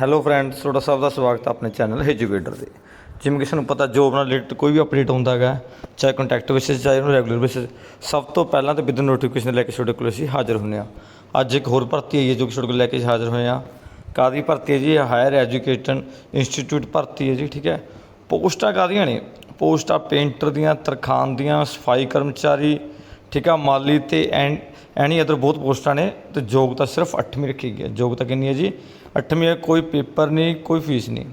Hello friends ਤੁਹਾਡਾ ਸਭ ਦਾ ਸਵਾਗਤ ਹੈ ਆਪਣੇ ਚੈਨਲ ਐਜੂਕੇਟਰ ਦੇ ਜਿਵੇਂ ਕਿਸੇ ਨੂੰ ਪਤਾ ਜੋਬ ਨਾਲ ਰਿਲੇਟਡ ਕੋਈ ਵੀ ਅਪਡੇਟ ਹੁੰਦਾ ਹੈਗਾ, ਚਾਹੇ ਕੰਟੈਕਟ ਬੇਸਿਸ ਚਾਹੇ ਉਹਨੂੰ ਰੈਗੂਲਰ ਬੇਸਿਸ ਸਭ ਤੋਂ ਪਹਿਲਾਂ ਤਾਂ ਵਿਦ ਨੋਟੀਫਿਕੇਸ਼ਨ ਲੈ ਕੇ ਤੁਹਾਡੇ ਕੋਲ ਅਸੀਂ ਹਾਜ਼ਰ ਹੁੰਦੇ ਹਾਂ। ਅੱਜ ਇੱਕ ਹੋਰ ਭਰਤੀ ਆਈ ਹੈ ਜੋ ਕਿ ਤੁਹਾਡੇ ਕੋਲ ਲੈ ਕੇ ਹਾਜ਼ਰ ਹੋਏ ਹਾਂ। ਕਾਦੀ ਭਰਤੀ ਹੈ ਜੀ? ਹਾਇਰ ਐਜੂਕੇਸ਼ਨ ਇੰਸਟੀਚਿਊਟ ਭਰਤੀ ਹੈ ਜੀ, ਠੀਕ ਹੈ। ਪੋਸਟਾਂ ਕਾਹਦੀਆਂ ਨੇ? ਪੋਸਟਾਂ ਪੇਂਟਰ ਦੀਆਂ, ਤਰਖਾਨ ਦੀਆਂ, ਸਫ਼ਾਈ ਕਰਮਚਾਰੀ ਠੀਕ ਆ ਮਾਲੀ ਤੇ ਐਨ, ਐਨੀ ਅਦਰ ਬਹੁਤ ਪੋਸਟਾਂ ਨੇ, ਤੇ ਯੋਗਤਾ ਸਿਰਫ 8ਵੀਂ ਰੱਖੀ ਗਈ ਹੈ। ਯੋਗਤਾ ਕਿੰਨੀ ਹੈ ਜੀ? 8ਵੀਂ ਹੈ, ਕੋਈ ਪੇਪਰ ਨਹੀਂ, ਕੋਈ ਫੀਸ ਨਹੀਂ।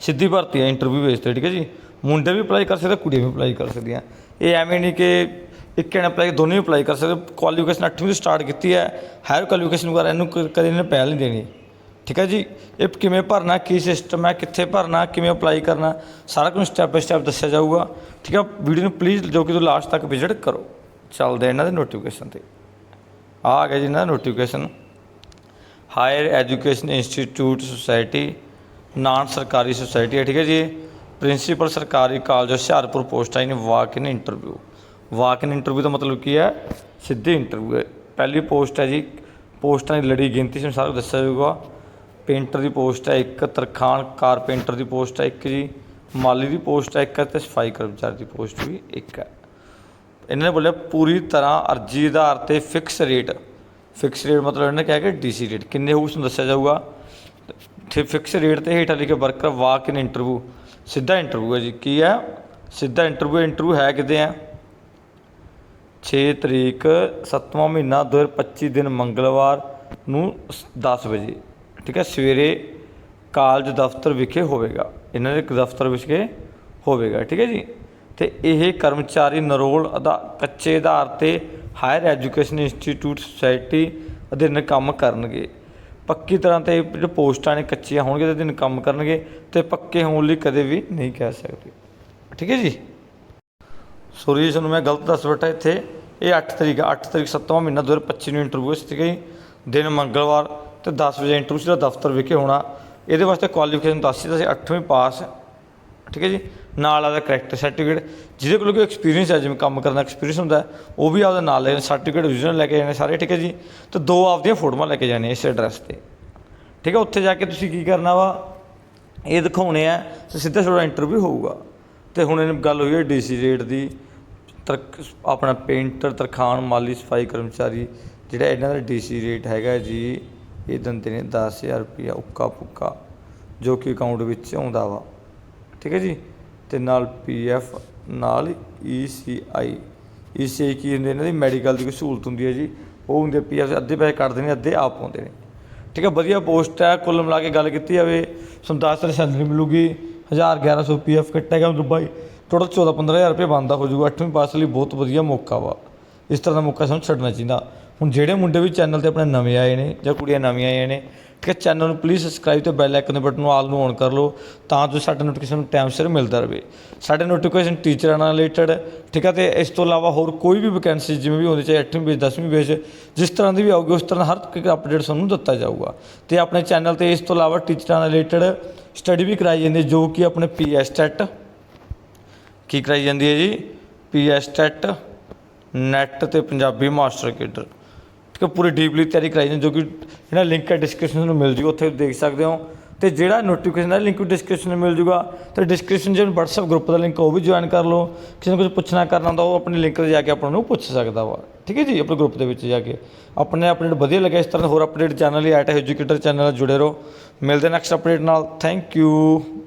ਸਿੱਧੀ ਭਰਤੀ ਹੈ, ਇੰਟਰਵਿਊ ਬੇਸ ਤੇ, ਠੀਕ ਹੈ ਜੀ? ਮੁੰਡੇ ਵੀ ਅਪਲਾਈ ਕਰ ਸਕਦੇ, ਕੁੜੀਆਂ ਵੀ ਅਪਲਾਈ ਕਰ ਸਕਦੀਆਂ। ਇਹ ਐਵੇਂ ਨਹੀਂ ਕਿ ਇੱਕ ਜਣਾ ਅਪਲਾਈ, ਦੋਨੇ ਵੀ ਅਪਲਾਈ ਕਰ ਸਕਦੇ। ਕੁਆਲੀਫਿਕੇਸ਼ਨ 8ਵੀਂ ਤੋਂ ਸਟਾਰਟ ਕੀਤੀ ਹੈ ਹਾਇਰ ਕੁਆਲੀਫਿਕੇਸ਼ਨ ਵਗੈਰਾ ਇਹਨੂੰ ਕ- ਕਦੇ ਇਹਨੇ ਪਹਿਲ ਨਹੀਂ ਦੇਣੀ। ਠੀਕ ਹੈ ਜੀ? ਇਹ ਕਿਵੇਂ ਭਰਨਾ, ਕੀ ਸਿਸਟਮ ਹੈ, ਕਿੱਥੇ ਭਰਨਾ, ਕਿਵੇਂ ਅਪਲਾਈ ਕਰਨਾ, ਸਾਰਾ ਕੁਝ ਸਟੈਪ ਬਾਈ ਸਟੈਪ ਦੱਸਿਆ ਜਾਊਗਾ। ਠੀਕ ਹੈ, ਵੀਡੀਓ ਨੂੰ ਪਲੀਜ਼ ਜੋ ਕਿ ਤੁਸੀਂ ਲਾਸਟ ਤੱਕ ਵਿਜ਼ਿਟ ਕਰੋ। ਚੱਲਦੇ ਇਹਨਾਂ ਦੇ ਨੋਟੀਫਿਕੇਸ਼ਨ ਤੇ। ਆਹ ਆ ਗਿਆ ਜੀ ਇਹਨਾਂ ਦਾ notification higher education institute society non ਸਰਕਾਰੀ ਸੁਸਾਇਟੀ ਹੈ ਠੀਕ ਹੈ ਜੀ? ਪ੍ਰਿੰਸੀਪਲ ਸਰਕਾਰੀ ਕਾਲਜ ਹੁਸ਼ਿਆਰਪੁਰ ਪੋਸਟ ਆਈ ਨੇ ਵਾਕ in interview walk in interview ਦਾ ਮਤਲਬ ਕੀ ਹੈ? ਸਿੱਧੀ ਇੰਟਰਵਿਊ ਹੈ। ਪਹਿਲੀ ਪੋਸਟ ਹੈ ਜੀ, ਪੋਸਟਾਂ ਦੀ ਲੜੀ ਗਿਣਤੀ ਸਾਨੂੰ ਸਾਰਾ ਦੱਸਿਆ ਜਾਊਗਾ। ਪੇਂਟਰ ਦੀ ਪੋਸਟ ਹੈ ਇੱਕ ਤਰਖਾਨ ਕਾਰਪੇਂਟਰ ਦੀ ਪੋਸਟ ਹੈ ਇੱਕ ਜੀ। ਮਾਲੀ ਦੀ ਪੋਸਟ ਹੈ ਇੱਕ ਤੇ ਸਫ਼ਾਈ ਕਰਮਚਾਰੀ ਦੀ ਪੋਸਟ ਵੀ ਇੱਕ ਹੈ। ਇਹਨਾਂ ਨੇ ਬੋਲਿਆ ਪੂਰੀ ਤਰ੍ਹਾਂ ਅਰਜੀ ਆਧਾਰ ਤੇ ਫਿਕਸ ਰੇਟ ਫਿਕਸ ਰੇਟ ਮਤਲਬ ਇਹਨਾਂ ਨੇ ਕਿਹਾ ਕਿ ਡੀਸੀ ਰੇਟ ਕਿੰਨੇ ਹੋਊ ਤੁਹਾਨੂੰ ਦੱਸਿਆ ਜਾਊਗਾ। ਤੇ ਫਿਕਸ ਰੇਟ ਤੇ ਹੇਠਾਂ ਲਿਖੇ ਵਰਕਰ ਵਾਕ ਇਨ ਇੰਟਰਵਿਊ ਸਿੱਧਾ ਇੰਟਰਵਿਊ ਹੈ ਜੀ। ਕੀ ਹੈ? ਸਿੱਧਾ ਇੰਟਰਵਿਊ ਇੰਟਰਵਿਊ ਹੈ ਕਿਤੇ ਆ 6 ਤਰੀਕ 7ਵਾਂ ਮਹੀਨਾ 2025 ਦਿਨ ਮੰਗਲਵਾਰ ਨੂੰ 10 ਵਜੇ। ਠੀਕ ਹੈ? ਸਵੇਰੇ ਕਾਲਜ ਦਫ਼ਤਰ ਵਿਖੇ ਹੋਵੇਗਾ। ਇਹਨਾਂ ਦੇ ਦਫ਼ਤਰ ਵਿਖੇ ਹੋਵੇਗਾ। ਠੀਕ ਹੈ ਜੀ? ਤੇ ਇਹ ਕਰਮਚਾਰੀ ਨਰੋਲ ਅਦਾ ਕੱਚੇ ਆਧਾਰ ਤੇ ਹਾਇਰ ਐਜੂਕੇਸ਼ਨ ਇੰਸਟੀਚਿਊਟ ਸੁਸਾਇਟੀ ਅਧੀਨ ਕੰਮ ਕਰਨਗੇ। ਪੱਕੀ ਤਰ੍ਹਾਂ ਤੇ ਇਹ ਜਿਹੜੇ ਪੋਸਟਾਂ ਨੇ ਕੱਚੀਆਂ ਹੋਣਗੇ ਤੇ ਅਧੀਨ ਕੰਮ ਕਰਨਗੇ ਤੇ ਪੱਕੇ ਹੋਣ ਲਈ ਕਦੇ ਵੀ ਨਹੀਂ ਕਹਿ ਸਕਦੇ। ਠੀਕ ਹੈ ਜੀ? ਸੋਰੀ ਜੀ, ਤੁਹਾਨੂੰ ਮੈਂ ਗਲਤ ਦੱਸ ਬੈਠਾ ਇੱਥੇ। ਇਹ 8 ਤਰੀਕ ਆ 8 ਤਰੀਕ 7ਵਾਂ ਮਹੀਨਾ 2025 ਨੂੰ ਇੰਟਰਵਿਊ ਸੀ ਗਈ ਦਿਨ ਮੰਗਲਵਾਰ ਤੇ 10 ਵਜੇ ਇੰਟਰਵਿਊ ਸੀ ਦਾ ਦਫ਼ਤਰ ਵਿਖੇ ਹੋਣਾ। ਇਹਦੇ ਵਾਸਤੇ ਕੁਆਲੀਫਿਕੇਸ਼ਨ ਦੱਸੀ ਤਾਂ ਸੀ 8ਵੀਂ ਪਾਸ ਠੀਕ ਹੈ ਜੀ? ਨਾਲ ਆਦਾ ਕਰੈਕਟਰ ਸਰਟੀਫਿਕੇਟ ਜਿਹਦੇ ਕੋਲ ਕੋਈ ਐਕਸਪੀਰੀਅੰਸ ਹੈ ਜਿਵੇਂ ਕੰਮ ਕਰਨ ਦਾ ਐਕਸਪੀਰੀਅੰਸ ਹੁੰਦਾ, ਉਹ ਵੀ ਆਪਦਾ ਨਾਲ ਲੈ ਸਰਟੀਫਿਕੇਟ ਓਰੀਜਨਲ ਲੈ ਕੇ ਜਾਣੇ ਸਾਰੇ, ਠੀਕ ਹੈ ਜੀ? ਤੇ ਦੋ ਆਪਦੀਆਂ ਫੋਟੋਆਂ ਲੈ ਕੇ ਜਾਣੇ ਇਸ ਐਡਰੈਸ ਤੇ। ਠੀਕ ਹੈ, ਉੱਥੇ ਜਾ ਕੇ ਤੁਸੀਂ ਕੀ ਕਰਨਾ ਵਾ? ਇਹ ਦਿਖਾਉਣੇ ਆ, ਤੇ ਸਿੱਧਾ ਤੁਹਾਡਾ ਇੰਟਰਵਿਊ ਹੋਊਗਾ। ਤੇ ਹੁਣ ਇਹ ਗੱਲ ਹੋਈ ਹੈ ਡੀਸੀ ਰੇਟ ਦੀ, ਤਰਕ, ਆਪਣਾ ਪੇਂਟਰ ਤਰਖਾਨ ਮਾਲੀ, ਸਫ਼ਾਈ ਕਰਮਚਾਰੀ, ਜਿਹੜਾ ਇਹਨਾਂ ਦਾ ਡੀਸੀ ਰੇਟ ਹੈਗਾ ਜੀ, ਇਹ ਦਿੰਦੇ ਨੇ 10000 ਰੁਪਇਆ ਉੱਕਾ ਪੁੱਕਾ ਜੋ ਕਿ ਅਕਾਊਂਟ ਵਿੱਚ ਆਉਂਦਾ ਵਾ। ਠੀਕ ਹੈ ਜੀ? ਤੇ ਨਾਲ ਪੀਐਫ ਨਾਲ ਈਸੀਆਈ ਈਸੀਆਈ ਕੀ ਹੁੰਦੇ ਇਹਨਾਂ ਦੀ ਮੈਡੀਕਲ ਦੀ ਕੋਈ ਸਹੂਲਤ ਹੁੰਦੀ ਹੈ ਜੀ? ਉਹ ਹੁੰਦੇ ਪੀਐਫ ਅੱਧੇ ਪੈਸੇ ਕੱਟਦੇ ਨੇ ਅੱਧੇ ਆਪ ਪਾਉਂਦੇ ਨੇ। ਠੀਕ ਹੈ, ਵਧੀਆ ਪੋਸਟ ਹੈ, ਕੁੱਲ ਮਿਲਾ ਕੇ ਗੱਲ ਕੀਤੀ ਜਾਵੇ, ਤੁਹਾਨੂੰ 10 ਤਰ ਸੈਲਰੀ ਮਿਲੂਗੀ 1000 1100 ਪੀਐਫ ਕੱਟੇਗਾ ਦੁਬਈ ਟੋਟਲ 14 15000 ਰੁਪਏ ਬਣਦਾ ਹੋ ਜਾਊਗਾ 8ਵੀਂ ਪਾਸ ਲਈ ਬਹੁਤ ਵਧੀਆ ਮੌਕਾ ਵਾ। ਇਸ ਤਰ੍ਹਾਂ ਦਾ ਮੌਕਾ ਸਾਨੂੰ ਛੱਡਣਾ ਚਾਹੀਦਾ। ਹੁਣ ਜਿਹੜੇ ਮੁੰਡੇ ਵੀ ਚੈਨਲ ਤੇ ਆਪਣੇ ਨਵੇਂ ਆਏ ਨੇ ਜਾਂ ਕੁੜੀਆਂ ਨਵੀਆਂ ਆਈਆਂ ਨੇ ਠੀਕ ਹੈ ਚੈਨਲ ਨੂੰ ਪਲੀਜ਼ ਸਬਸਕ੍ਰਾਈਬ ਤੇ ਬੈਲ ਆਈਕਨ ਦੇ ਬਟਨ ਨੂੰ ਆਲ ਨੂੰ ਔਨ ਕਰ ਲਓ, ਤਾਂ ਜੋ ਸਾਡੇ ਨੋਟੀਫਿਕੇਸ਼ਨ ਟਾਈਮ ਸਿਰ ਮਿਲਦਾ ਰਹੇ। ਸਾਡੇ ਨੋਟੀਫਿਕੇਸ਼ਨ ਟੀਚਰਾਂ ਨਾਲ ਰਿਲੇਟਡ ਠੀਕ ਹੈ ਤੇ ਇਸ ਤੋਂ ਇਲਾਵਾ ਹੋਰ ਕੋਈ ਵੀ ਵੈਕੈਂਸੀ ਜਿਵੇਂ ਵੀ ਹੁੰਦੀ ਚਾਹੇ 8ਵੀਂ ਬੇਸ 10ਵੀਂ ਬੇਸ ਜਿਸ ਤਰ੍ਹਾਂ ਦੀ ਵੀ ਆਊਗੀ, ਉਸ ਤਰ੍ਹਾਂ ਹਰ ਇੱਕ ਅਪਡੇਟ ਤੁਹਾਨੂੰ ਦਿੱਤਾ ਜਾਊਗਾ। ਤੇ ਆਪਣੇ ਚੈਨਲ ਤੇ ਇਸ ਤੋਂ ਇਲਾਵਾ ਟੀਚਰਾਂ ਨਾਲ ਰਿਲੇਟਡ ਸਟੱਡੀ ਵੀ ਕਰਾਈ ਜਾਂਦੀ ਹੈ, ਜੋ ਕਿ ਆਪਣੇ ਪੀਐਸ ਟੈਟ ਕੀ ਕਰਾਈ ਜਾਂਦੀ ਹੈ ਜੀ? ਪੀਐਸ ਟੈਟ ਨੈਟ ਤੇ ਪੰਜਾਬੀ ਮਾਸਟਰ ਕੇਡਰ। ਠੀਕ ਹੈ ਪੂਰੀ ਡੀਪਲੀ ਤਿਆਰੀ ਕਰਾਈ ਜਾਂਦੀ ਜੋ ਕਿ ਜਿਹੜਾ ਲਿੰਕ ਹੈ ਡਿਸਕ੍ਰਿਪਸ਼ਨ ਨੂੰ ਮਿਲ ਜੂਗਾ, ਉੱਥੇ ਦੇਖ ਸਕਦੇ ਹੋ। ਤੇ ਜਿਹੜਾ ਨੋਟੀਫਿਕੇਸ਼ਨ ਦਾ ਲਿੰਕ ਡਿਸਕ੍ਰਿਪਸ਼ਨ ਨੂੰ ਮਿਲ ਜੂਗਾ। ਤੇ ਡਿਸਕ੍ਰਿਪਸ਼ਨ 'ਚ WhatsApp ਗਰੁੱਪ ਦਾ ਲਿੰਕ ਉਹ ਵੀ ਜੁਆਇਨ ਕਰ ਲਓ। ਕਿਸੇ ਨੂੰ ਕੁਝ ਪੁੱਛਣਾ ਕਰਨਾ ਹੁੰਦਾ, ਉਹ ਆਪਣੇ ਲਿੰਕ ਤੇ ਜਾ ਕੇ ਆਪਾਂ ਨੂੰ ਪੁੱਛ ਸਕਦਾ ਵਾ। ਠੀਕ ਹੈ ਜੀ? ਆਪਣੇ ਗਰੁੱਪ ਦੇ ਵਿੱਚ ਜਾ ਕੇ। ਆਪਣੇ ਅਪਡੇਟ ਵਧੀਆ ਲੱਗਿਆ ਇਸ ਤਰ੍ਹਾਂ ਦੇ ਹੋਰ ਅਪਡੇਟ ਚੈਨਲ ਹੀ ਐਟ ਐਜੂਕੇਟਰ ਚੈਨਲ ਨਾਲ ਜੁੜੇ ਰਹੋ। ਮਿਲਦੇ ਨੈਕਸਟ ਅਪਡੇਟ ਨਾਲ। Thank you